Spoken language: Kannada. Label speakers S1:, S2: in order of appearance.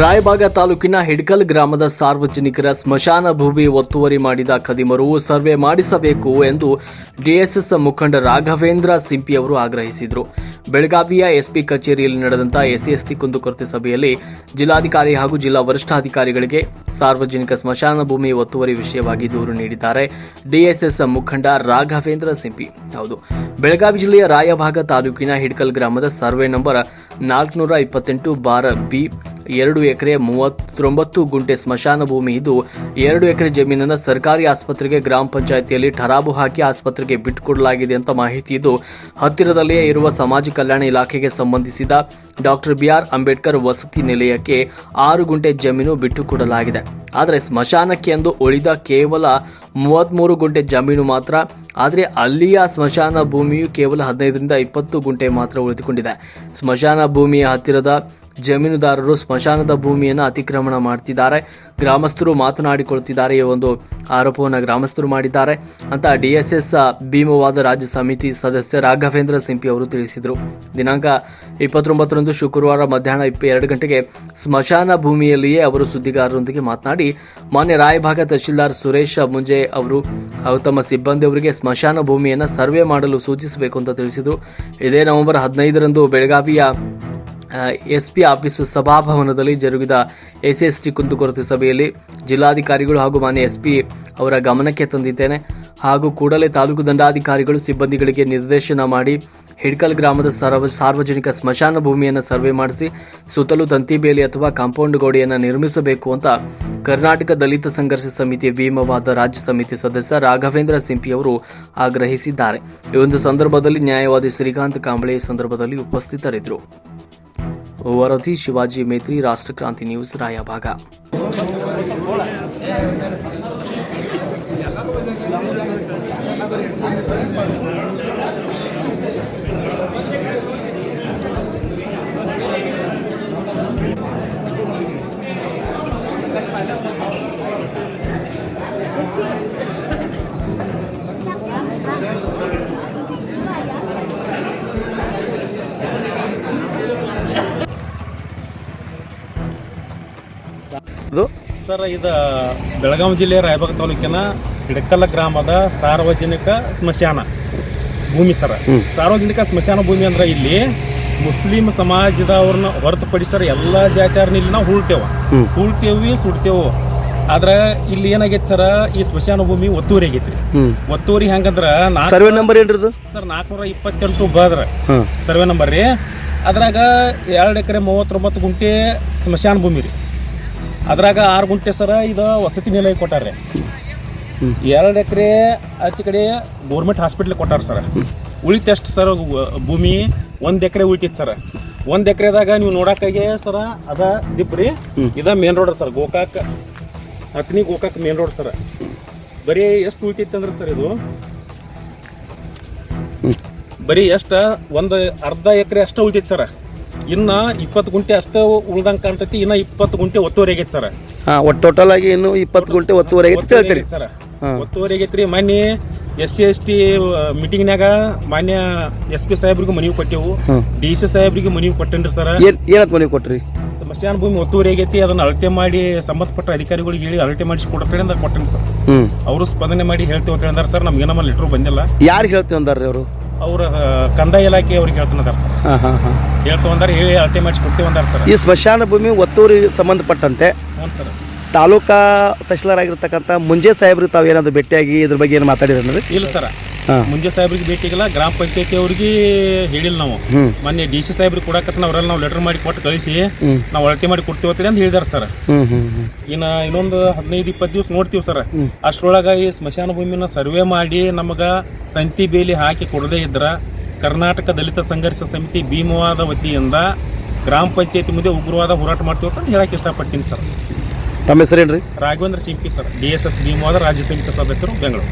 S1: ರಾಯಬಾಗ ತಾಲೂಕಿನ ಹಿಡ್ಕಲ್ ಗ್ರಾಮದ ಸಾರ್ವಜನಿಕರ ಸ್ಮಶಾನ ಭೂಮಿ ಒತ್ತುವರಿ ಮಾಡಿದ ಖದೀಮರು ಸರ್ವೆ ಮಾಡಿಸಬೇಕು ಎಂದು ಡಿಎಸ್ಎಸ್ ಮುಖಂಡ ರಾಘವೇಂದ್ರ ಸಿಂಪಿ ಅವರು ಆಗ್ರಹಿಸಿದರು. ಬೆಳಗಾವಿಯ ಎಸ್ಪಿ ಕಚೇರಿಯಲ್ಲಿ ನಡೆದಂತಹ ಎಸ್ಸಿಎಸ್ಟಿ ಕುಂದುಕೊರತೆ ಸಭೆಯಲ್ಲಿ ಜಿಲ್ಲಾಧಿಕಾರಿ ಹಾಗೂ ಜಿಲ್ಲಾ ವರಿಷ್ಠಾಧಿಕಾರಿಗಳಿಗೆ ಸಾರ್ವಜನಿಕ ಸ್ಮಶಾನ ಭೂಮಿ ಒತ್ತುವರಿ ವಿಷಯವಾಗಿ ದೂರು ನೀಡಿದ್ದಾರೆ. ಡಿಎಸ್ಎಸ್ ಮುಖಂಡ ರಾಘವೇಂದ್ರ ಸಿಂಪಿ. ಹೌದು, ಬೆಳಗಾವಿ ಜಿಲ್ಲೆಯ ರಾಯಭಾಗ ತಾಲೂಕಿನ ಹಿಡ್ಕಲ್ ಗ್ರಾಮದ ಸರ್ವೆ ನಂಬರ್ ನಾಲ್ಕುನೂರ ಇಪ್ಪತ್ತೆಂಟು ಬಾರ್ ಬಿ ಎರಡು ಎಕರೆ ಮೂವತ್ತೊಂಬತ್ತು ಗುಂಟೆ ಸ್ಮಶಾನ ಭೂಮಿ ಇದ್ದು, ಎರಡು ಎಕರೆ ಜಮೀನನ್ನು ಸರ್ಕಾರಿ ಆಸ್ಪತ್ರೆಗೆ ಗ್ರಾಮ ಪಂಚಾಯಿತಿಯಲ್ಲಿ ಠರಾಬು ಹಾಕಿ ಆಸ್ಪತ್ರೆಗೆ ಬಿಟ್ಟುಕೊಡಲಾಗಿದೆ ಅಂತ ಮಾಹಿತಿ ಇದ್ದು, ಹತ್ತಿರದಲ್ಲಿಯೇ ಇರುವ ಸಮಾಜ ಕಲ್ಯಾಣ ಇಲಾಖೆಗೆ ಸಂಬಂಧಿಸಿದ ಡಾಕ್ಟರ್ ಬಿಆರ್ ಅಂಬೇಡ್ಕರ್ ವಸತಿ ನಿಲಯಕ್ಕೆ ಆರು ಗುಂಟೆ ಜಮೀನು ಬಿಟ್ಟುಕೊಡಲಾಗಿದೆ. ಆದರೆ ಸ್ಮಶಾನಕ್ಕೆ ಎಂದು ಉಳಿದ ಕೇವಲ ಮೂವತ್ಮೂರು ಗುಂಟೆ ಜಮೀನು ಮಾತ್ರ, ಆದರೆ ಅಲ್ಲಿಯ ಸ್ಮಶಾನ ಭೂಮಿಯು ಕೇವಲ ಹದಿನೈದರಿಂದ ಇಪ್ಪತ್ತು ಗುಂಟೆ ಮಾತ್ರ ಉಳಿದುಕೊಂಡಿದೆ. ಸ್ಮಶಾನ ಭೂಮಿಯ ಹತ್ತಿರದ ಜಮೀನುದಾರರು ಸ್ಮಶಾನದ ಭೂಮಿಯನ್ನು ಅತಿಕ್ರಮಣ ಮಾಡ್ತಿದ್ದಾರೆ. ಗ್ರಾಮಸ್ಥರು ಮಾತನಾಡಿಕೊಳ್ತಿದ್ದಾರೆ ಈ ಒಂದು ಆರೋಪವನ್ನು ಗ್ರಾಮಸ್ಥರು ಮಾಡಿದ್ದಾರೆ ಅಂತ ಡಿಎಸ್ಎಸ್ ಭೀಮವಾದ ರಾಜ್ಯ ಸಮಿತಿ ಸದಸ್ಯ ರಾಘವೇಂದ್ರ ಸಿಂಪಿ ಅವರು ತಿಳಿಸಿದರು. ದಿನಾಂಕ ಇಪ್ಪತ್ತೊಂಬತ್ತರಂದು ಶುಕ್ರವಾರ ಮಧ್ಯಾಹ್ನ ಇಪ್ಪ ಎರಡು ಗಂಟೆಗೆ ಸ್ಮಶಾನ ಭೂಮಿಯಲ್ಲಿಯೇ ಅವರು ಸುದ್ದಿಗಾರರೊಂದಿಗೆ ಮಾತನಾಡಿ, ಮಾನ್ಯ ರಾಯಭಾಗ ತಹಶೀಲ್ದಾರ್ ಸುರೇಶ್ ಮುಂಜೆ ಅವರು ತಮ್ಮ ಸಿಬ್ಬಂದಿಯವರಿಗೆ ಸ್ಮಶಾನ ಭೂಮಿಯನ್ನು ಸರ್ವೆ ಮಾಡಲು ಸೂಚಿಸಬೇಕು ಅಂತ ತಿಳಿಸಿದರು. ಇದೇ ನವೆಂಬರ್ ಹದಿನೈದರಂದು ಬೆಳಗಾವಿಯ ಎಸ್ಪಿ ಆಫೀಸ್ ಸಭಾಭವನದಲ್ಲಿ ಜರುಗಿದ ಎಸ್ಎಸ್ಟಿ ಕುಂದುಕೊರತೆ ಸಭೆಯಲ್ಲಿ ಜಿಲ್ಲಾಧಿಕಾರಿಗಳು ಹಾಗೂ ಮಾನ್ಯ ಎಸ್ಪಿ ಅವರ ಗಮನಕ್ಕೆ ತಂದಿದ್ದೇನೆ. ಹಾಗೂ ಕೂಡಲೇ ತಾಲೂಕು ದಂಡಾಧಿಕಾರಿಗಳು ಸಿಬ್ಬಂದಿಗಳಿಗೆ ನಿರ್ದೇಶನ ಮಾಡಿ ಹಿಡ್ಕಲ್ ಗ್ರಾಮದ ಸರ್ವ, ಸಾರ್ವಜನಿಕ ಸ್ಮಶಾನ ಭೂಮಿಯನ್ನು ಸರ್ವೆ ಮಾಡಿಸಿ ಸುತ್ತಲೂ ತಂತಿಬೇಲಿ ಅಥವಾ ಕಾಂಪೌಂಡ್ ಗೋಡೆಯನ್ನು ನಿರ್ಮಿಸಬೇಕು ಅಂತ ಕರ್ನಾಟಕ ದಲಿತ ಸಂಘರ್ಷ ಸಮಿತಿ ಭೀಮವಾದ ರಾಜ್ಯ ಸಮಿತಿ ಸದಸ್ಯ ರಾಘವೇಂದ್ರ ಸಿಂಪಿ ಅವರು ಆಗ್ರಹಿಸಿದ್ದಾರೆ. ಈ ಒಂದು ಸಂದರ್ಭದಲ್ಲಿ ನ್ಯಾಯವಾದಿ ಶ್ರೀಕಾಂತ್ ಕಾಂಬಳೆ ಸಂದರ್ಭದಲ್ಲಿ ಉಪಸ್ಥಿತರಿದ್ದರು. वरधी शिवाजी मेत्री राष्ट्र क्रांति न्यूज़ रायाबागा।
S2: ಇದು
S3: ಸರ್ ಇದು ಬೆಳಗಾವಿ ಜಿಲ್ಲೆಯ ರಾಯಬಾಗ ತಾಲೂಕಿನ ಹಿಡಕಲ್ಲ ಗ್ರಾಮದ ಸಾರ್ವಜನಿಕ ಸ್ಮಶಾನ ಭೂಮಿ ಸರ್. ಸಾರ್ವಜನಿಕ ಸ್ಮಶಾನ ಭೂಮಿ ಅಂದ್ರೆ ಇಲ್ಲಿ ಮುಸ್ಲಿಂ ಸಮಾಜದವ್ರನ್ನ ಹೊರತುಪಡಿಸರ ಎಲ್ಲ ಜಾತಿಯವ್ರನ್ನ ಇಲ್ಲಿ ನಾವು ಹೂಳ್ತೇವ. ಹೂಳ್ತೇವಿ ಸುಡ್ತೇವು. ಆದ್ರೆ ಇಲ್ಲಿ ಏನಾಗೈತೆ ಸರ್ ಈ ಸ್ಮಶಾನ ಭೂಮಿ ಒತ್ತೂರಿ ಆಗೈತ್ರಿ. ಒತ್ತೂರಿ ಹೆಂಗಂದ್ರ
S2: ಸರ್ವೆ ನಂಬರ್ ಏನ್ರಿ
S3: ಸರ್ ನಾಲ್ಕುನೂರ ಇಪ್ಪತ್ತೆಂಟು ಬದ್ರ ಸರ್ವೆ ನಂಬರ್ ರೀ. ಅದ್ರಾಗ ಎರಡು ಎಕರೆ ಮೂವತ್ತೊಂಬತ್ತು ಗುಂಟೆ ಸ್ಮಶಾನ ಭೂಮಿ ರೀ. ಅದ್ರಾಗ ಆರು ಗುಂಟೆ ಸರ ಇದು ವಸತಿ ನಿಲಯ ಕೊಟ್ಟಾರೆ ಎರಡು ಎಕರೆ ಆಚೆ ಕಡೆ ಗೌರ್ಮೆಂಟ್ ಹಾಸ್ಪಿಟ್ಲ್ ಕೊಟ್ಟಾರ ಸರ್. ಉಳಿತಷ್ಟು ಸರ್ ಭೂಮಿ? ಒಂದು ಎಕರೆ ಉಳಿತೈತೆ ಸರ್. ಒಂದು ಎಕರೆದಾಗ ನೀವು ನೋಡಕ್ಕಾಗೆ ಸರ ಅದ ದಿಪ್ ರೀ. ಇದ ಮೇನ್ ರೋಡ್ ಸರ್ ಗೋಕಾಕ್ ಹತ್ನಿ ಗೋಕಾಕ್ ಮೇನ್ ರೋಡ್ ಸರ್. ಬರೀ ಎಷ್ಟು ಉಳಿತೈತೆ ಅಂದ್ರೆ ಸರ್ ಇದು? ಬರೀ ಎಷ್ಟು ಒಂದು ಅರ್ಧ ಎಕರೆ ಅಷ್ಟು ಉಳಿತೈತೆ ಸರ್. ಇನ್ನ ಇಪ್ಪತ್ತು ಗುಂಟೆ ಅಷ್ಟೇ ಉಳ್ದಂಗೆ ಕಾಣ್ತೈತಿ ಇನ್ನ ಇಪ್ಪತ್ತು ಗುಂಟೆ ಒತ್ತುವರಿ ಆಗೈತಿ ಸರ್.
S2: ಹಾಂ ಒಟ್ಟು ಟೋಟಲ್ ಆಗಿ ಇನ್ನು ಇಪ್ಪತ್ತು ಗುಂಟೆ ಒತ್ತುವರೆ ಆಗೈತೆ ಹೇಳ್ತೀರಿ.
S3: ಸರ್. ಒತ್ತುವರಿ ಆಗೈತ್ರಿ ಮೊನ್ನೆ ಎಸ್ ಸಿ ಎಸ್ ಟಿ ಮೀಟಿಂಗ್ನಾಗ ಮಾನ್ಯ ಎಸ್ ಪಿ ಸಾಹೇಬ್ರಿಗೂ ಮನವಿ ಕೊಟ್ಟೆವು. ಡಿ ಸಿ ಸಾಹೇಬ್ರಿಗೆ ಮನವಿ ಕೊಟ್ಟೇನ್ರಿ ಸರ್.
S2: ಏನು ಮನವಿ ಮನೆ ಕೊಟ್ರಿ?
S3: ಸ್ಮಶಾನ ಭೂಮಿ ಒತ್ತುವರಿ ಆಗೈತಿ ಅದನ್ನ ಅಳತೆ ಮಾಡಿ ಸಂಬಂಧಪಟ್ಟ ಅಧಿಕಾರಿಗಳಿಗೆ ಹೇಳಿ ಅಳತೆ ಮಾಡಿಸಿ ಕೊಡ್ತೇನೆ ಅಂತ ಕೊಟ್ಟೇನಿ ಸರ್. ಅವರು ಸ್ಪಂದನೆ ಮಾಡಿ ಹೇಳ್ತೇವೆ ಅಂತ ಹೇಳಿದಾರೆ ಸರ್ ನಮ್ಗೆ ನಮ್ಮ ಲೆಟ್ರು ಬಂದಿಲ್ಲ.
S2: ಯಾರು ಹೇಳ್ತೇವೆ ಅಂದಾರ್ರಿ ಅವರು?
S3: ಅವ್ರ ಕಂದಾಯ ಇಲಾಖೆ ಅವ್ರಿಗೆ ಹೇಳ್ತಾನೆ ಸರ್.
S2: ಹಾಂ ಹಾಂ ಹಾಂ.
S3: ಹೇಳ್ತು ಅಂದಾರ ಹೇಳಿ ಅಳತೆ ಮಾಡಿಸಿ ಕೊಡ್ತೇವೆ ಅಂದಾರ ಸರ್.
S2: ಈ ಸ್ಮಶಾನ ಭೂಮಿ ಒತ್ತೂರಿಗೆ ಸಂಬಂಧಪಟ್ಟಂತೆ
S3: ಹ್ಞೂ ಸರ್.
S2: ತಾಲೂಕಾ ತಹಶೀಲ್ದಾರ್ ಆಗಿರ್ತಕ್ಕಂಥ ಮುಂಜೆ ಸಾಹೇಬ್ರಿಗೆ ತಾವು ಏನಾದ್ರು ಭೇಟಿಯಾಗಿ ಇದ್ರ ಬಗ್ಗೆ ಏನು ಮಾತಾಡಿದ್ರೆ
S3: ಇಲ್ಲ ಸರ್. ಮುಂಜೆ ಸಾಹೇಬ್ರಿಗೆ ಭೇಟಿಗಿಲ್ಲ ಗ್ರಾಮ ಪಂಚಾಯತಿ ಅವ್ರಿಗೆ ಹೇಳಿಲ್ಲ ನಾವು. ಮೊನ್ನೆ ಡಿ ಸಿ ಸಾಹೇಬ್ರಿಗೆ ಕೊಡಕತ್ತ ಅವರೆಲ್ಲ ನಾವು ಲೆಟರ್ ಮಾಡಿ ಕೊಟ್ಟು ಕಳಿಸಿ ನಾವು ಅಳತೆ ಮಾಡಿ ಕೊಡ್ತೀವಿ ಅಂತ ಹೇಳಿದಾರ ಸರ್. ಇನ್ನ ಇನ್ನೊಂದು ಹದಿನೈದು ಇಪ್ಪತ್ತು ದಿವಸ ನೋಡ್ತೀವಿ ಸರ್. ಅಷ್ಟರೊಳಗೆ ಈ ಸ್ಮಶಾನ ಭೂಮಿನ ಸರ್ವೆ ಮಾಡಿ ನಮಗ ತಂತಿ ಬೇಲಿ ಹಾಕಿ ಕೊಡದೇ ಇದ್ರ ಕರ್ನಾಟಕ ದಲಿತ ಸಂಘರ್ಷ ಸಮಿತಿ ಭೀಮವಾದ ವತಿಯಿಂದ ಗ್ರಾಮ ಪಂಚಾಯತಿ ಮುಂದೆ ಉಗ್ರವಾದ ಹೋರಾಟ ಮಾಡ್ತೀವಿ ಅಂತ ಹೇಳಕ್ಕೆ ಇಷ್ಟಪಡ್ತೀನಿ ಸರ್.
S2: ತಮ್ಮ ಹೆಸರೇನ್ರಿ?
S3: Raghavendra Simpi sir D S S ಭೀಮವಾದ ರಾಜ್ಯ ಸಮಿತಿ ಸದಸ್ಯರು ಬೆಂಗಳೂರು.